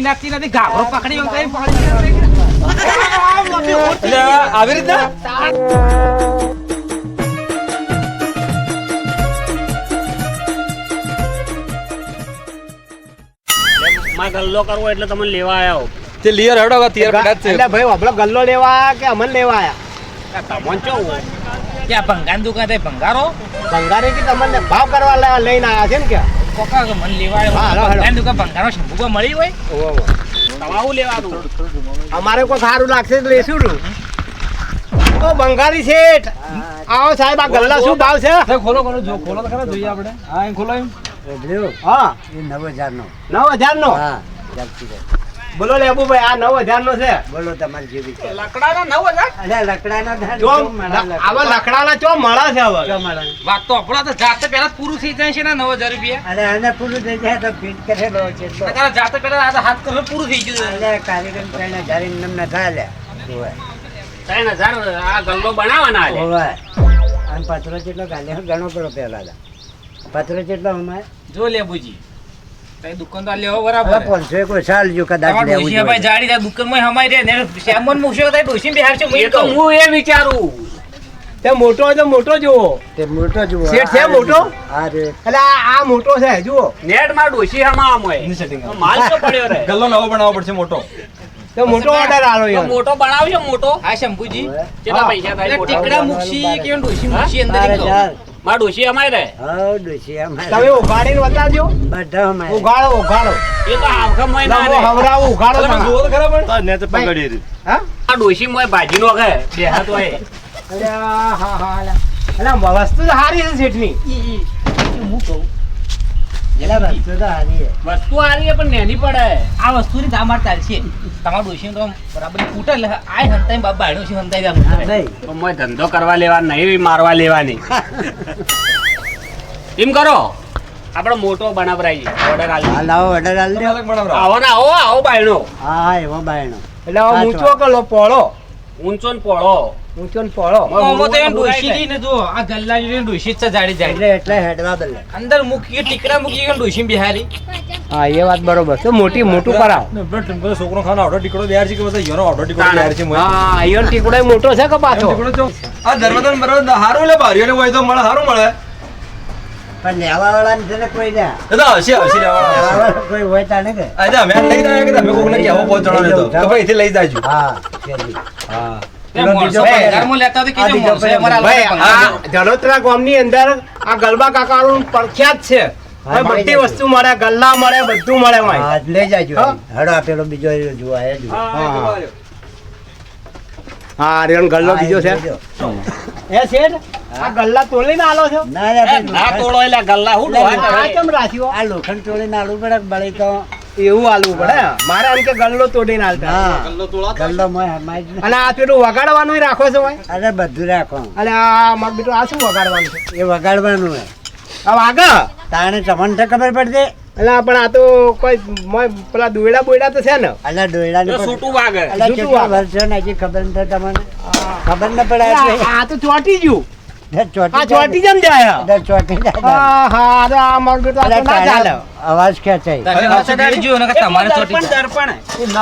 નાખતી નથી ગાભરો પકડી આવી રીતના? માં ગલ્લો કરવો એટલે તમને લેવા આવ્યો તે લિયર હડો કે તિયર છે. ભાઈ આપણો ગલ્લો લેવા કે અમન લેવા આયા? તમને ત્યાં ભંગાર દુકાન થાય? ભંગારો? ભંગારી કે તમને ભાવ કરવા લઈને આવ્યા છે ને કે? કોકા કે મને લેવા આવ્યો. હા, હાલો, હાલો. ભંગારની દુકાન ભંગારો શંભુકો મળી હોય? તવાવું લેવાનું? અમારે કોઈ સારું લાગશે તો લેશું ને ઓ બંગાળી શેઠ. આવો સાહેબ આ ગલ્લા શું ભાવ છે? ખોલો ખોલો જો ખોલો તો ખરા જોઈએ આપણે. હા ખોલો એમ. હા. નવ હજાર નો નવ હજાર નો હા ચાલતી લે અબુભાઈ આ નવ હજાર નો છે બોલો તમારી જેવી લકડા લકડાના નવ હજાર અરે લકડાના જો. આવા લકડાના ચો મળે છે હવે જો મારા. વાત તો આપણા તો જાતે પહેલા પૂરું થઈ જાય છે ને નવ હજાર રૂપિયા અરે આને પૂરું થઈ જાય તો ફીટ કરેલો છે તારા જાતે પહેલા આ હાથ કરો પૂરું થઈ ગયું છે. અરે કાર્યક્રમ ત્રણ હજાર એમ ના થાય લે. ત્રણ હજાર આ ગલ્લો બનાવવાના છે ઓવે. આમ પતરો જેટલો ગાલે ઘણો પેલો પહેલા હતા. પતરો જેટલો અમારે જો લેબુજી તારી દુકાનદાર લેવો બરાબર પાંચસો એક ઓછા આલજો કદાચ લેવું ડોશી ભાઈ જોઈએ. જાડી ત્યાં દુકાનમાં હમાઈ રહે ને શ્યામન મૂકશો તો ડોશી બિહાર છે એ તો હું એ વિચારું. તે મોટો તો મોટો જુઓ. તે મોટો જુઓ. શેઠ છે આ મોટો? આ રે. એટલે આ આ મોટો છે જુઓ. નેટમાં ડોસી હમા હોય. એની setting આવે. માલ તો પડ્યો રે. ગલ્લો નવો બનાવવો પડશે મોટો. તો મોટો ઓર્ડર આલો યાર. મોટો બનાવજો મોટો. હા શંભુજી. કેટલા પૈસા થાય મોટો? ટીકડા મૂકશી કે ડોસી મૂકશી અંદર બાર ઈ માં ડોશી અમાય રે હઉ, ડોશી અમારે. તમે ઉઘાડીને બતાવજો બધા અમારે. ઉઘાડો ઉઘાડો એ તો આખા મોય ના રે હવરાવું ઉઘાડો તમે તમે. જુઓ તો ખરા પણ હા આ ડોશી મોય ભાજી નો કે બે હાથ હોય અરે હા હા અલા. અલા વસ્તુ તો સારી છે શેઠની તો હારી છે. વસ્તુ આરી પણ નેની પડે. આ વસ્તુની દામ માર ચાલશે તમારા ડોશી તો બરાબર ફૂટે એટલે આ હંતાઈ બાપ બાયણો છે હંતાઈ દામ નહીં. તો મોય ધંધો કરવા લેવા નહીં મારવા લેવાની. એમ કરો આપણો મોટો બનાવરાઈ ઓર્ડર આલી. લાવો order આલી દો. આવો ના આવો આવો બાયણો. હા, હા, એવો બાયણો. એટલે ઊંચો કલો પોળો? ઊંચો ને પોળો. ઊંચો પોળો ઓમો તો એમ ડોશી ની ને જો આ ગલ્લા જોઈને ડોશી છે જાડી જાડી એટલે એટલે હેડવા બદલે. અંદર મૂકી ટીકડા મૂકી કે ડોશી બિહારી હા એ વાત બરોબર તો મોટી મોટું કરાવ ને છોકરો ખાનો આવડો ટીકડો તૈયાર છે કે બધા યનો આવડો ટીકડો તૈયાર છે. હા ટીકડો મોટો છે કે પાછો. આ ધર્મદાન બરાબર હારું લે બારીઓને હોય તો મળે હારું મળે પણ ને કોઈ ના. એ તો હસી હશે. લેવાવાળા કોઈ હોય કે? અમે લઈ જાય કે તમે કોકને કહેવો પહોંચાડો ને તો ભાઈ અહીંથી લઈ જાજો હા, હા જલોત્રા ગામની અંદર આ ગલબા કાકાનું પ્રખ્યાત છે. બધી વસ્તુ મળે ગલ્લા મળે બધું મળે લઈ જાજો. હડો આપેલો બીજો જુઓ. હા. રેણ ગલ્લો બીજો છે. એ શેઠ આ ગલ્લા તોડીને આલો છો? ના ના તોડો એટલે ગલ્લા હું આ કેમ રાખ્યો? આ લોખંડ તોડીને આલવું પડે બળી તો એવું આલવું પડે. મારે એમ કે ગલ્લો તોડીને આલતા. હા. ગલ્લો અને આ પેલું વગાડવાનું રાખો છો ભાઈ? અરે બધું રાખો. અને આ મારું બેટું આ શું વગાડવાનું છે? એ વગાડવાનું હોય. આ વાગ તાણે તમને તો ખબર પડશે. એટલે પણ આ તો કોઈ મોય પેલા દોયડા બોયડા તો છે ને? એટલે દોયડા તો છૂટું વાગે એટલે જૂઠું કેટલા છે ને હજી ખબર નથી તમને? ખબર ન પડે આ તો ચોટી ગયું. આ ચોટી જેમ જાય એટલે ચોટી જાય હા હા અરે આ આ ના ચાલે અવાજ ખેંચાય તમે પાછળ દાડી ને તમારે ચોટી જાય. દર્પણ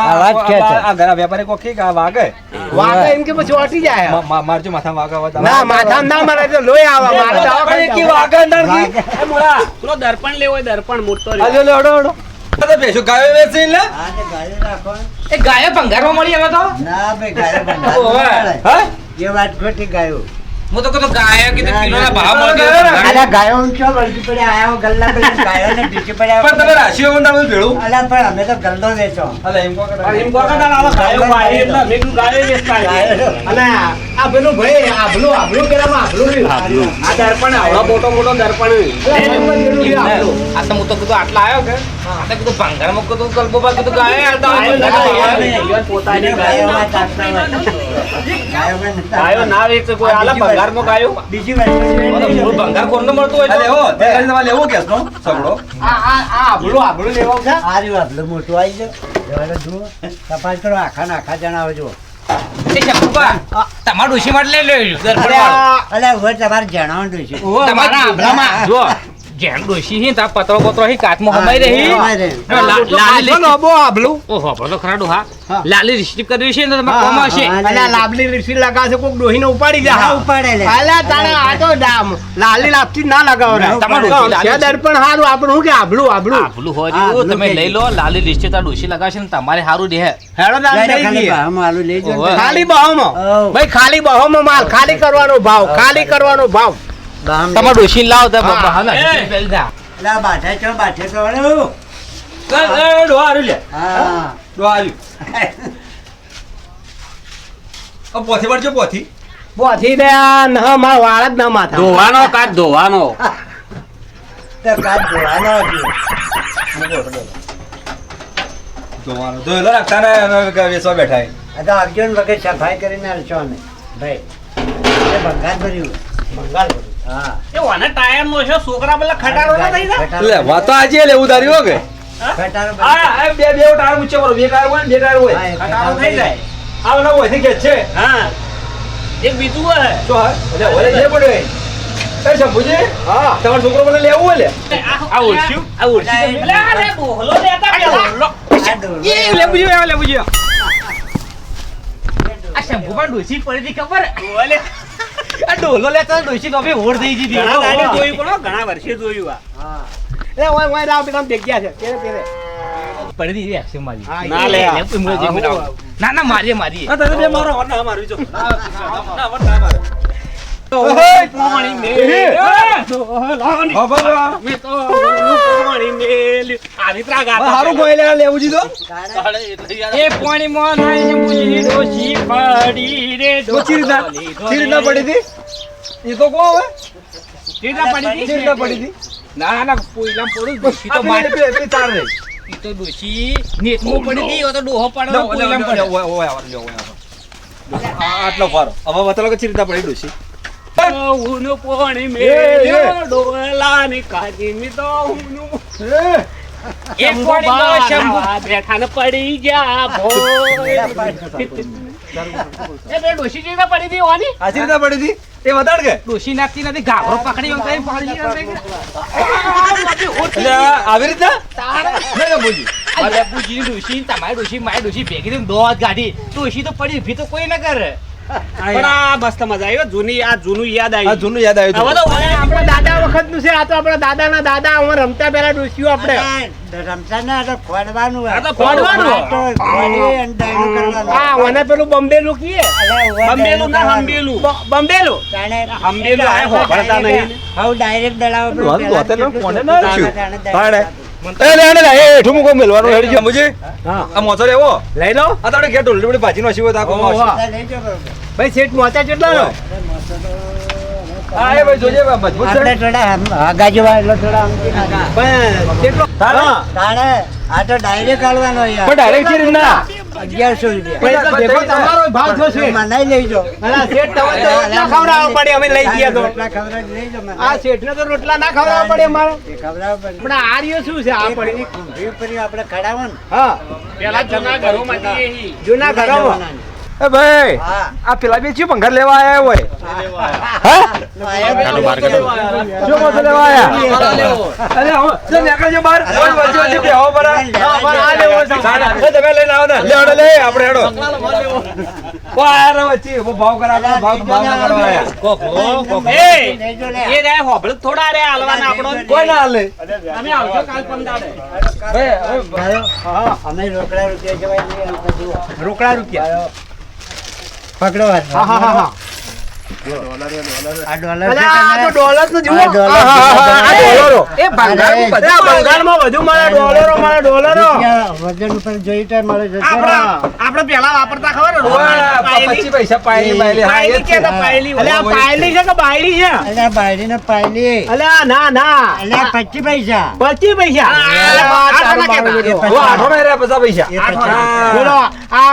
અવાજ આ- ખેંચે. આ ઘણા વેપારી કોક કે વાગે વાગે એમ કે પછી ચોટી જાય મારજો માથા વાગે આવે. ના માથા ના મારે તો લોહી આવે મારે તો આવા પણ એ ખાઈ કે વાગે અંદર કી? એ મોળા. પેલો દર્પણ લેવો હોય દર્પણ મોટો આ લેવો. લ્યો, લ્યો, હડો, હડો. તો ભેંસો ગાયો વેચે લે. હા, તે ગાયો રાખો. એ ગાયો ભંગારમાં મળી આવે તો ના ભાઈ ગાયો મળે. હા? એ વાત ખોટી ગાયો હું તો કહું ગાયો કીધું ના, કિલોના ના, ભાવ ના, ના, ના, ભંગાર. અલા ગાયો ઊંચો વળગી પડે આયા હો ગલ્લા ગાયો ને ઢીચી પડે પણ તમે રાશિઓ કોણ તમે ભેળું? અલા પણ અમે તો ગલ્લો વેચો. અલા એમ કહો કે એમ કહો કે તારા આવા ગાયો મારી એટલે મેં કીધું ગાયો વેચતા. અને આ પેલું ભાઈ આભલું આભલું પેલામાં આભલું રહ્યું. આ દર્પણ આવડો મોટો મોટો દર્પણ આભલું. આ તો હું તો કીધું આટલા આવ્યો કે? આ તો કીધું મૂકો તો કલ્પો બા કીધું ગાય હાલતા હોય ના પોતાની ગાયો ગાયોમાં હોય. ગાયો ના વેચે કોઈ આલા ભંગારમાં ગાયો બીજી. વાત મૂળ ભંગાર કોણને મળતું હોય? લેવો તે? ખાલી તમારે લેવો કેસનો સગડો. આ આ આ આબળો આભલું લેવાનું છે આ રહ્યું આબળો મોટું આવી ગયું જવા દો જુઓ. તપાસ કરો આખા ને આખા જણાવો જુઓ. તમારું ડોશી માટે લઈ લેજો. તમારે જણાવવાનું છે તમારા મારા આંબળામાં જો જેમ ડોશી હી તા તાર પતરો પતરો છે કાચમાં હમાઈ રહી હમાઈ રહી. લા- લાલી લોબો આબલું. ઓહો ભલો ખરા ડોહા હા. લાલી લિપસ્ટિક કરવી છે ને તમે કોમ હા, અલા લાબલી રિસીવ લગા છે કોક ડોહીને ઉપાડી જા હા, ઉપાડે લે. અલા તારા આ તો ડામ. લાલી લાપસી ના લગાવ રે. તમારું તો લાલી દર્પણ હારું આપણું શું કે આબલું આબલું. આભલું હોય હા, તમે લઈ લો. લાલી રિસીવ તા ડોશી લગાશે ને તમારે હારું દે હેડો દામ લઈ લે, લઈ ખાલી જઈએ. ભાવમાં લેજો ખાલી બહોમાં ભાઈ ખાલી બહોમાં માલ ખાલી કરવાનો ભાવ ખાલી કરવાનો ભાવ. તમારે ડોશી લાવો તો લે, બાઠા છો, બાઠે તો વળો. એ ડોહા હારું લે. હા. ડોહા હાર્યું પોથી પડજો પોથી. પોથી દે આ ન માર વાળ જ ના માથા. ધોવાનો કાચ ધોવાનો. તે કાચ ધોવાનો. ધોવાનો. ધોયેલો રાખતા ને વેચવા બેઠા એ. આ તો આવજો ને વખત સફાઈ કરીને આલશો ને ભાઈ એ ભંગાર ભર્યું. બંગાળ હા એ ઓને ટાયર નો છે છોકરા પેલા ખટારો ના થઈ જાય? ખટારો- લે વાત તો આજે લેવું તારી હો કે? ખટારો આ આ બે બે ટાયર ઊંચે મારો બે ટાયર હોય ને બે ટાયર હોય. હા, એ ખટારો ખટારો થઈ જાય. આ બધા હોય છે છે. હા. એક બીજું હોય. શું હા એટલે ઓલે જે પડ્યો એ. એ શંભુજી હા. તમારો છોકરો મને લેવું હોય લે. આ ઓળખ્યું? આ ઓળખ્યું. આ લે આ લે બોહલો લેતા પેલા. આ ડોલો. એ લેવું જોઈએ લેવું જોઈએ આ શંભુબા ડોશી પડી ખબર? આ ડોલો લેતા ડોસી તો બી હોડ થઈ ગઈ ઘણા દાડે જોયું પણ ઘણા વર્ષે જોયું આ. એ ઓય ઓય રાવ પેલા દેખ્યા છે. પેલે પેલે પડી હતી એક્શન મારી હા, ના લે. ના ના મારીએ મારીએ. આ તને બે મારો વર ના મારવી જો. ના વર ના મારે પાણી મેલ્યું. હા ભાઈ મેં તો પાણી ગાતા હારું કોઈ લેવા લેવું જીધો એ નાઈ ડોશી પડી રે પડી હતી? એ તો કો હવે? ચીડા પડી હતી? પડી હતી? ના ના પોઈલામ પડું ડોશી તો મારી. તાર ઈ તો ડોશી નેટમાં પડી હતી તો ડોહો લે, લે, લે, પડ્યો ઓય, ઓય, ઓય, આટલો ફારો. હવે બતાવો કે ચી પડી ડોશી ઊનું પાણી મેલ્યું. ડોલાની કાચીની તો ઊનું એક પાણીમાં શંભુ. બાવા પડી ગયા ભોય. એ બે ડોશી જેવી પડી હતી ઓની આ ચી પડી હતી? એ બતાડ કે? ડોશી નાખતી નથી ઘાઘરો પકડી એમ કરીને પાડી આવી રીતના? લે, બોજી. અરે બુજી ડોશી તમારી ડોશી મારી ડોશી ભેગી દો દોત ગાડી ડોશી તો પડી ભી તો કોઈ ના કરે. પણ આ મસ્ત મજા આવ્યો જૂની આ જૂનું યાદ આવ્યું જૂનું યાદ આવ્યું હવે તો આપણા દાદા વખતનું છે આ તો આપણા દાદાના દાદા અમે રમતા પેલા ડોસ્યું આપણે. રમતા ના તો ખોડવાનું આ તો ખોડવાનું. આ તો ખોડી અને ડાયણું કરવાનું. હા મને પેલું બોમ્બેલું કીએ. અલા, ના હંબેલું. બ- હંબેલું આ હોભળતા નહીં. હવે ડાયરેક્ટ દડાવો કેટલું કોને ના તાણે રાખ્યું? તાણે. તાણે. એ લે, લે, લે, એ હેઠું મૂકો મેલવાનું હેડી ગયો. મુજી, હા. આ મોચો લેવો. લઈ લો. આ તારે ઘેર ઢોલડી વળી ભાજીનો હસી હોય ભાઈ સેટ મોચા કેટલા નો? ભાઈ જોજે મજબૂત આપણે થોડા હમ- એટલો થોડા પણ કેટલો? તાણે આ તો ડાયરેક્ટ આલવાનો યાર. પણ ડાયરેક્ટ ચી રીતના અગિયારસો રૂપિયા. છે મનાઈ લેજો. શેઠ તમે તો રોટલા ખવડાવવા પડે અમે લઈ ગયા તો. મને. આ શેઠને તો રોટલા ના ખવડાવવા પડે અમારે. પણ આ રહ્યો શું છે? આ પડે આપણે ખડાવો ને હા. પેલા જૂના ઘરોમાંથી જૂના ઘરોમાં એ ભાઈ આ પેલા બે ચી ભંગાર લેવા આયા હોય આયા પેલું લેવા આયા અરે હવે, લે, નીકળો છો બહાર. ઓય, વચ્ચે વચ્ચે બેહો બરા. આ લેવો તમે લઈને આવો ને. લે, લે, આપણે હેડો. ઓ, આ રે વચ્ચે, ઓ, ભાવ કરા, ભાવ ભાવ ના કરવા આયા. એ લેજો લે. એ રે હોભળ થોડા રે હાલવાના આપણો કોઈ ના હાલે. તમે આવજો કાલ પંદાડે ભાઈ, હવે અમે રોકડા રૂપિયા જવાય નહીં આમ તો જુઓ. રોકડા રૂપિયા પકડો હા હા હા. આ ડોલર આ તો ડોલરનું જુઓ. આ ડોલર આ હા, હા, હા, આ છે. ડોલરો. એ ભંગાર બધા આ વધુ મળે ડોલરો મળે ડોલરો. વજન ઉપર જોઈ તો મળે છે આપણે પેલા વાપરતા ખબર ને? પાયલી. પચીસ પૈસા પાયલી પાયલી. કે પાયલી. અલે આ પાયલી છે. કે બાયડી છે? અલ્યા બાયડીને પાયલી. અલે ના ના. અલે પચીસ પૈસા. પચીસ પૈસા? આ આઠો રહ્યા પચાસ પૈસા. બોલો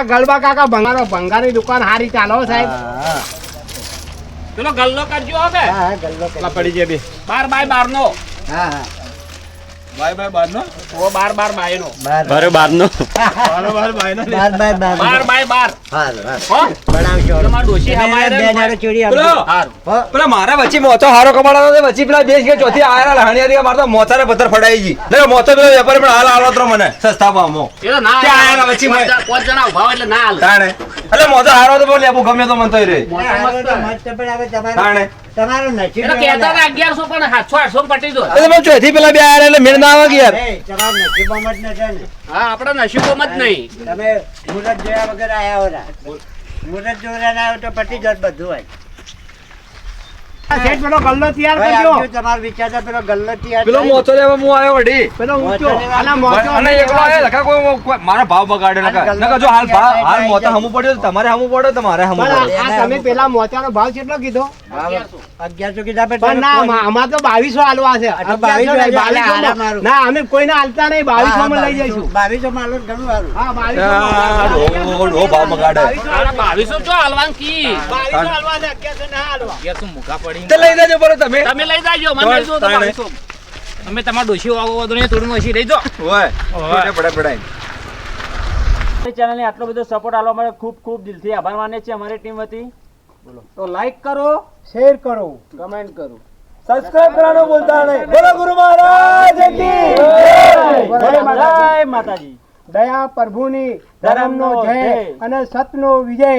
ગલબા કાકા ભંગારો ભંગારની દુકાન હારી ચાલો સાહેબ. હા, પેલો ગલ્લો કરજો હવે હા, ગલ્લો કરી. પડી જાય બે બાર બાય બાર નો હા, હા. ભાઈ ભાઈ બારનો? ઓ બાર બાર બાય બાર. બાર બાર બાર ભાઈનો બાર બાર બાર બાર બાય બાર. હારું, હારું. હો? બનાવશો. ડોશી બે બે દાડો ચોરી આપજો. પેલો પેલા મારા વચ્ચે મોતો હારો કમાડાનો છે વચ્ચે પેલા દેશ કે ચોથી આયરા લહાણિયા મારતો મોચાને પથ્થર ફડાઈ ગઈ. ને મોતો પેલો વેપારી પણ હાલ હાલો તો મને. સસ્તા ભાવમાં એટલે ના કે આયા વચ્ચે મેં? પાંચ જણા ઊભા એટલે ના હાલ. તાણે. એટલે મોતો હારો તો બોલ ગમે તો મન તો રે. મોતો મસ્ત મસ્ત પણ આવે તમારે. તાણે. તમારું નસીબ એટલે કહેતા હતા અગિયારસો પણ સાતસો આઠસો માં પટી દો. એટલે મને ચોથી પેલા બે આયરા એટલે મેળ ના આવે યાર. એ, નસીબોમાં જ નથી ને. હા આપણા નસીબોમાં જ નહીં. તમે મુહૂર્ત જોયા વગર આયા હોરા. મુહૂર્ત જોયા ના તો પટી જત બધું હોય. શેઠ પેલો ગલ્લો તૈયાર કરજો. તમારો વિચાર પેલો ગલ્લો તૈયાર પેલો મોચો લેવા હું આવ્યો વડી પેલો ઊંચો. આના મોચો અને એકલો આયો લખા કોઈ કોઈ- મારા ભાવ બગાડે લખા. નકર જો હાલ ભાવ હાલ મોચો હમું પડ્યો તમારે હમું પડે તમારે હમું પણ પડે. આ- આ તમે પેલા મોચાનો ભાવ કેટલો કીધો? હા, અગિયારસો કીધા પણ પણ ના આમાં તો બાવીસો હાલવા છે. આ તો અગિયારસો નહીં, 22 બાવીસો હારા માં. મારું. ના અમે કોઈને હાલતા નહીં બાવીસો માં લઈ જઈશું. બાવીસો માં આલો ઘણું સારું. હા બાવીસો આ ડો- ડો ભાવ બગાડે. અરે બાવીસો જો હાલવાન કી? બાવીસો હાલવા છે અગિયારસો ના હાલવા અગિયારસો મૂકા પડી. તે લઈ જાજો બરો તમે. તમે લઈ જાજો મને લઈ દો તો અમે તમાર ડોશી આવો વધુ ને થોડું ઓછી લઈ જો. ઓય. છૂટે પડે પડાય. ચેનલને આટલો બધો સપોર્ટ આલો અમારે ખૂબ ખૂબ દિલથી આભાર માને છે અમારી ટીમ વતી. તો લાઈક કરો શેર કરો કમેન્ટ કરો. સબસ્ક્રાઇબ કરવાનું ભૂલતા નહીં. બોલો ગુરુ મહારાજ કી જય માતાજી. દયા પ્રભુની ધર્મનો જય. અને સતનો વિજય.